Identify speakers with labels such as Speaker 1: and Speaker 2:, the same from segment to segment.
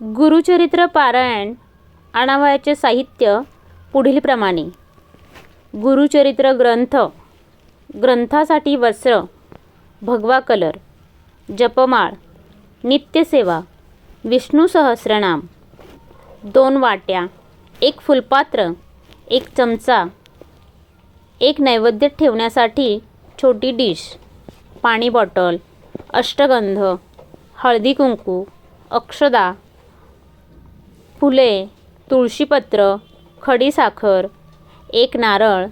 Speaker 1: गुरुचरित्र पारायण आणावयाचे साहित्य पुढीलप्रमाणे गुरुचरित्र ग्रंथ ग्रंथासाठी वस्त्र भगवा कलर जपमाळ नित्यसेवा विष्णू सहस्रनाम दोन वाट्या एक फुलपात्र एक चमचा एक नैवेद्य ठेवण्यासाठी छोटी डिश पाणी बॉटल अष्टगंध हळदी कुंकू अक्षदा फुले तुळशीपत्र खडीसाखर एक नारळ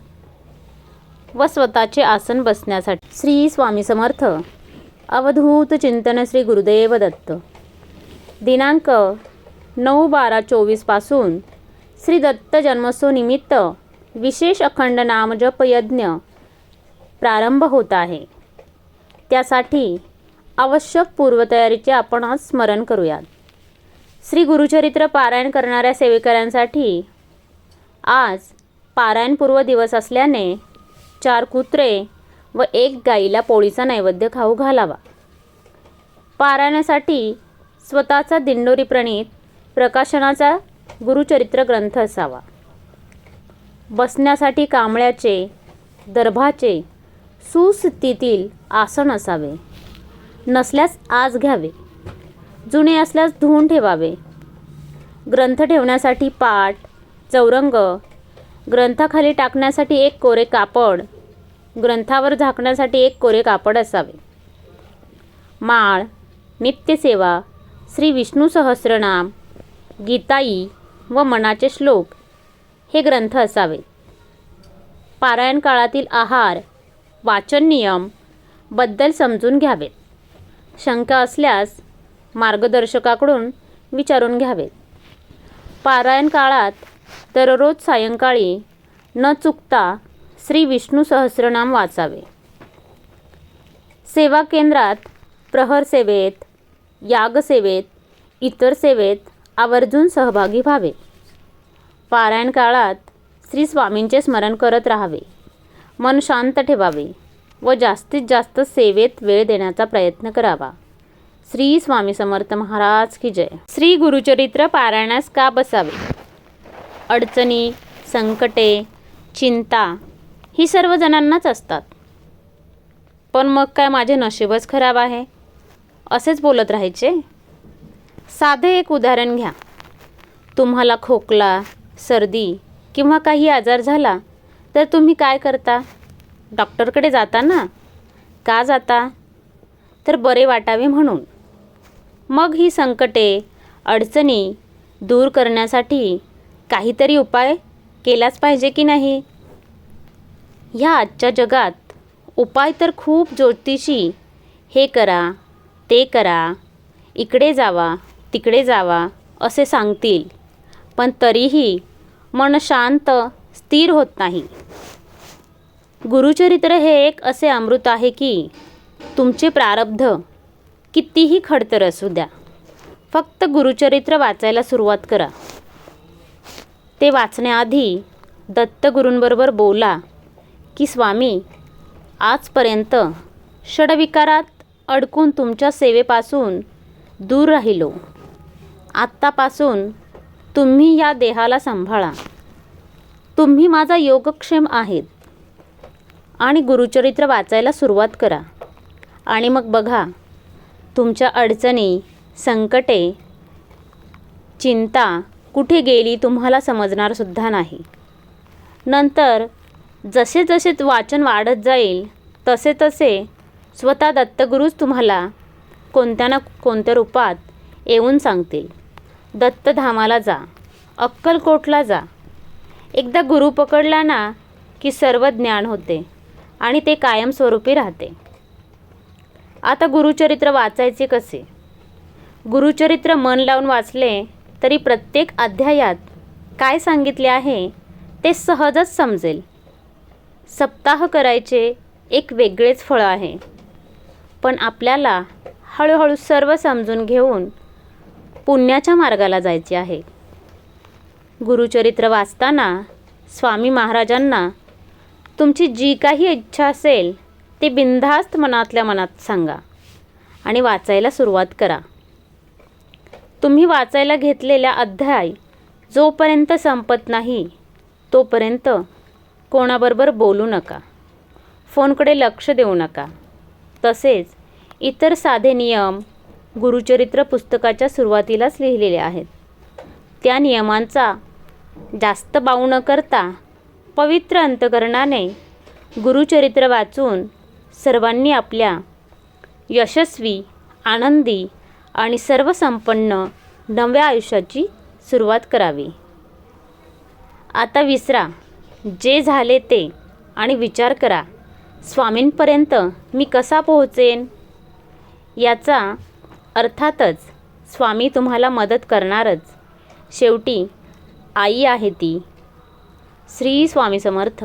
Speaker 1: व स्वतःचे आसन बसण्यासाठी. श्री स्वामी समर्थ. अवधूत चिंतन श्री गुरुदेव दत्त. दिनांक नऊ बारा चोवीसपासून श्री दत्त जन्मोत्सवनिमित्त विशेष अखंड नामजप यज्ञ प्रारंभ होत आहे. त्यासाठी आवश्यक पूर्वतयारीचे आपण आज स्मरण करूयात. श्री गुरुचरित्र पारायण करणाऱ्या सेवेकऱ्यांसाठी आज पारायणपूर्व दिवस असल्याने चार कुत्रे व एक गाईला पोळीचा नैवेद्य खाऊ घालावा. पारायणासाठी स्वतःचा दिंडोरी प्रणीत प्रकाशनाचा गुरुचरित्र ग्रंथ असावा. बसण्यासाठी कांबळ्याचे दर्भाचे सुस्थितील आसन असावे. नसल्यास आज घ्यावे. जुने असल्यास धुवून ठेवावे. ग्रंथ ठेवण्यासाठी पाट चौरंग ग्रंथाखाली टाकण्यासाठी एक कोरे कापड ग्रंथावर झाकण्यासाठी एक कोरे कापड असावे. माळ नित्यसेवा श्री विष्णू सहस्रनाम गीताई व मनाचे श्लोक हे ग्रंथ असावे. पारायण काळातील आहार वाचन नियमबद्दल समजून घ्यावेत. शंका असल्यास मार्गदर्शकाकडून विचारून घ्यावेत पारायण काळात दररोज सायंकाळी न चुकता श्री विष्णू सहस्रनाम वाचावे. सेवा केंद्रात प्रहर सेवेत यागसेवेत इतर सेवेत आवर्जून सहभागी व्हावे. पारायण काळात श्री स्वामींचे स्मरण करत राहावे. मन शांत ठेवावे व जास्तीत जास्त सेवेत वेळ देण्याचा प्रयत्न करावा. श्री स्वामी समर्थ महाराज की जय. श्री गुरुचरित्र पारायणास का बसावे? अडचणी संकटे चिंता ही सर्व जणांनाच असतात. पण मग काय माझे नशीबच खराब आहे? असेच बोलत राहायचे? साधे एक उदाहरण घ्या. तुम्हाला खोकला सर्दी किंवा काही आजार झाला तर तुम्ही काय करता? डॉक्टरकडे जाता ना? का जाता? तर बरे वाटावे म्हणून. मग ही संकटे अडचणी दूर करण्यासाठी काहीतरी उपाय केलाच पाहिजे की नाही? ह्या आजच्या जगात उपाय तर खूप ज्योतिषी. हे करा ते करा इकडे जावा तिकडे जावा असे सांगतील. पण तरीही मन शांत स्थिर होत नाही. गुरुचरित्र हे एक असे अमृत आहे की तुमचे प्रारब्ध कितीही खडतर असू द्या फक्त गुरुचरित्र वाचायला सुरुवात करा. ते वाचण्याआधी दत्तगुरूंबरोबर बोला की स्वामी आजपर्यंत षडविकारात अडकून तुमच्या सेवेपासून दूर राहिलो. आत्तापासून तुम्ही या देहाला सांभाळा. तुम्ही माझा योगक्षेम आहेत आणि गुरुचरित्र वाचायला सुरुवात करा. आणि मग बघा तुमच्या अडचणी संकटे चिंता कुठे गेली तुम्हाला समजणारसुद्धा नाही. नंतर जसे जसे वाचन वाढत जाईल तसे तसे स्वतः दत्तगुरूच तुम्हाला कोणत्या ना कोणत्या रूपात येऊन सांगतील. दत्तधामाला जा अक्कलकोटला जा. एकदा गुरु पकडला ना की सर्व ज्ञान होते आणि ते कायमस्वरूपी राहते. आता गुरुचरित्र वाचायचे कसे? गुरुचरित्र मन लावून वाचले तरी प्रत्येक अध्यायात काय सांगितले आहे ते सहजच समजेल. सप्ताह करायचे एक वेगळेच फळ आहे. पण आपल्याला हळूहळू सर्व समजून घेऊन पुण्याच्या मार्गाला जायचे आहे. गुरुचरित्र वाचताना स्वामी महाराजांना तुमची जी काही इच्छा असेल ते बिनधास्त मनातल्या मनात सांगा आणि वाचायला सुरुवात करा. तुम्ही वाचायला घेतलेला अध्याय जोपर्यंत संपत नाही तोपर्यंत कोणाबरोबर बोलू नका. फोनकडे लक्ष देऊ नका. तसेच इतर साधे नियम गुरुचरित्र पुस्तकाच्या सुरुवातीलाच लिहिलेले आहेत. त्या नियमांचा जास्त बाऊ न करता पवित्र अंतकरणाने गुरुचरित्र वाचून सर्वांनी आपल्या यशस्वी आनंदी आणि सर्वसंपन्न नव्या आयुष्याची सुरुवात करावी. आता विसरा. जे झाले ते आणि विचार करा. स्वामींपर्यंत मी कसा पोहोचेन? याचा अर्थातच स्वामी तुम्हाला मदत करणारच. शेवटी आई आहे ती. श्री स्वामी समर्थ.